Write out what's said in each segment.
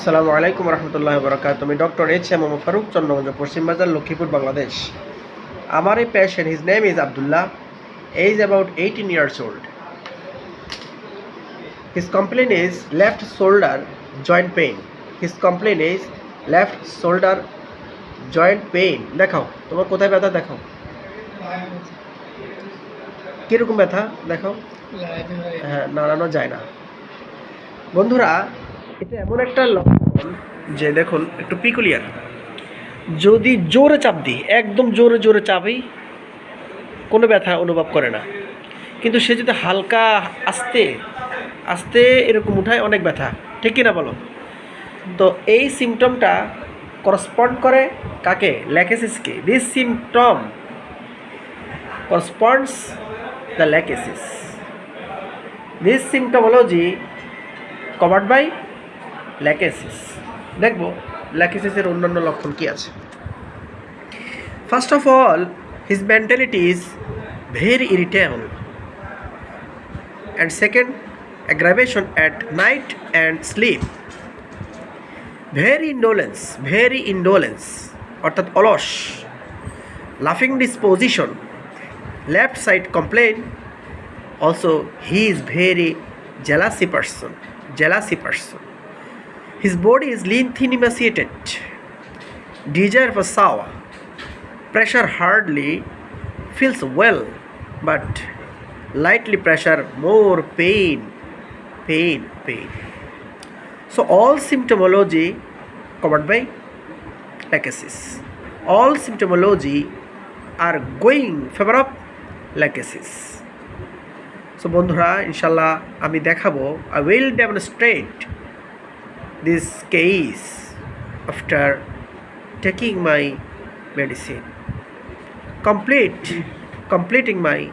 আসসালামু আলাইকুম রহমতুল্লাহ বরকাত আমি doctor H M Farooq Chandraganj Paschimbazar Lakshmipur Bangladesh. আমার এই patient his name is Abdullah age about eighteen years old his complain is left shoulder joint pain his complain is left shoulder joint pain দেখাও তোমার কোথায় ব্যথা দেখাও। কীরকম ব্যথা দেখাও? হ্যাঁ নাড়ানো যায় না। বন্ধুরা এটা এমন একটা লক্ষণ যে দেখুন, একটু পিকুলিয়ার যদি জোরে চাপ দিই, একদম জোরে জোরে চাপেই কোনো ব্যথা অনুভব করে না। কিন্তু সে যদি হালকা আস্তে আস্তে এরকম উঠায়, অনেক ব্যথা। ঠিক কিনা বলো? তো এই সিমটমটা করসপন্ড করে কাকে? ল্যাকেসিসকে this symptom corresponds the Lachesis this symptomology covered by Lachesis দেখব ল্যাকেসিসের অন্যান্য লক্ষণ কী আছে? First of all his mentality is very irritable and second aggravation at night and sleep. Very indolence very indolence অর্থাৎ অলস। লাফিং disposition left side complain also, he is very jealousy person jealousy person. his body is lean thin emaciated desire for sour pressure hardly feels well but lightly pressure more pain pain pain so all symptomology covered by lachesis all symptomology are going favor of lachesis so বন্ধুরা ইনশাল্লাহ আমি দেখাবো I will demonstrate this case after taking my medicine. Complete completing my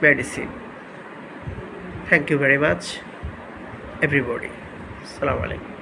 medicine. Thank you very much everybody. Assalamu alaikum.